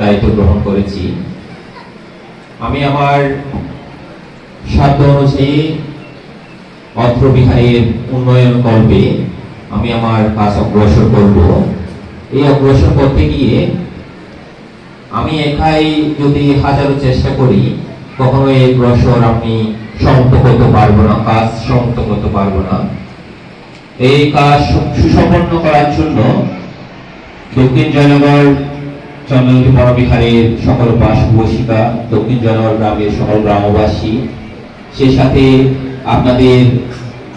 দায়িত্ব গ্রহণ করেছি। আমি আমার সাধ্য অনুযায়ী অত্র বিহারের উন্নয়ন কল্পে আমি আমার কাজ অগ্রসর করব। এই অগ্রসর করতে গিয়ে আমি একাই যদি হাজারো চেষ্টা করি কখনো এই অগ্রসর আমি সমাপ্ত করতে পারব না, কাজ সমাপ্ত করতে পারব না। এই কাজ সুসম্পন্ন করার জন্য দক্ষিণ জয়নগর চন্দ্রজ্যোতি বনবিহারের সকল বাসবাসিকা দক্ষিণ জয়নগর গ্রামের সকল গ্রামবাসী সেই সাথে আপনাদের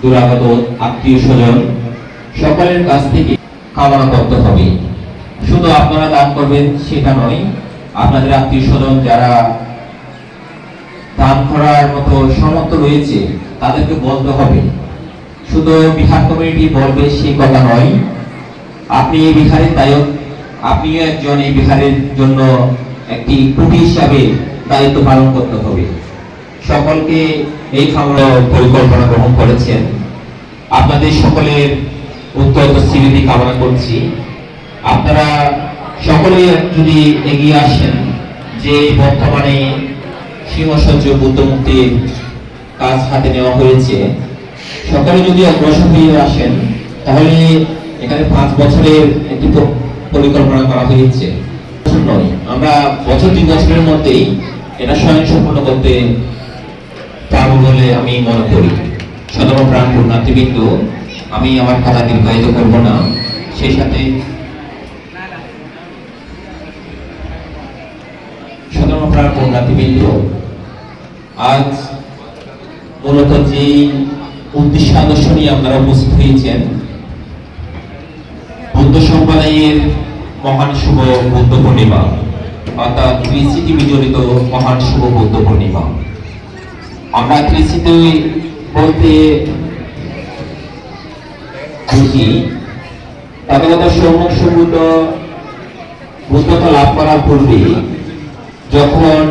দুরাগত আত্মীয় স্বজন, সকলের কাছ থেকে কামনা করতে হবে। শুধু আপনারা দান করবেন সেটা নয়, আপনাদের আত্মীয় স্বজন যারা দান করার মতো সমর্থ রয়েছে, তাদেরকে বলতে হবে। শুধু বিহার কমিউনিটি বলবে সেই কথা নয়, আপনি এই বিহারের দায়ক আপনিও একজন এই বিহারের জন্য একটি কুটি হিসাবে দায়িত্ব পালন করতে হবে। সকলকে এই খামার পরিকল্পনা গ্রহণ করেছেন। আপনাদের সকলের উত্তর স্মৃতি কামনা করছি। আপনারা সকলে যদি এগিয়ে আসেন, যে বর্তমানে সিংহসজ্জ বুদ্ধমুক্তির কাজ হাতে নেওয়া হয়েছে, সকলে যদি অগ্রসর হয়ে আসেন, তাহলে এখানে পাঁচ বছরের একটি পরিকল্পনা করা হয়েছে। আমরা বছর তিন বছরের মধ্যেই এটা স্বয়ং সম্পন্ন করতে পারব বলে আমি মনে করি। সাধারণ প্রাণ পূর্ণার্থীবৃন্দ, আমি আমার কথা দীর্ঘায়িত করব না। সেই সাথে পূর্ণার্থীবৃন্দ, আজ মূলত যে উদ্দেশ্য আদর্শ নিয়ে আপনারা উপস্থিত হয়েছেন, বুদ্ধ সম্প্রদায়ের মহান শুভ বুদ্ধ পূর্ণিমা অর্থাৎ কৃষিটি বিজড়িত মহান শুভ বুদ্ধ পূর্ণিমা আমরা কৃষিতে বলতে বুঝি তথাগত সম্মুখ সম্বুদ্ধ বুদ্ধতা লাভ করার পূর্বে যখন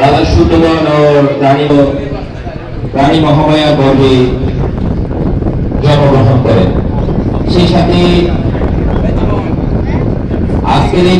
রাজা সুদ্ধবন ও রানী রানী মহামায়া গর্ভে জন্মগ্রহণ করেন সেই সাথে। আজকের এই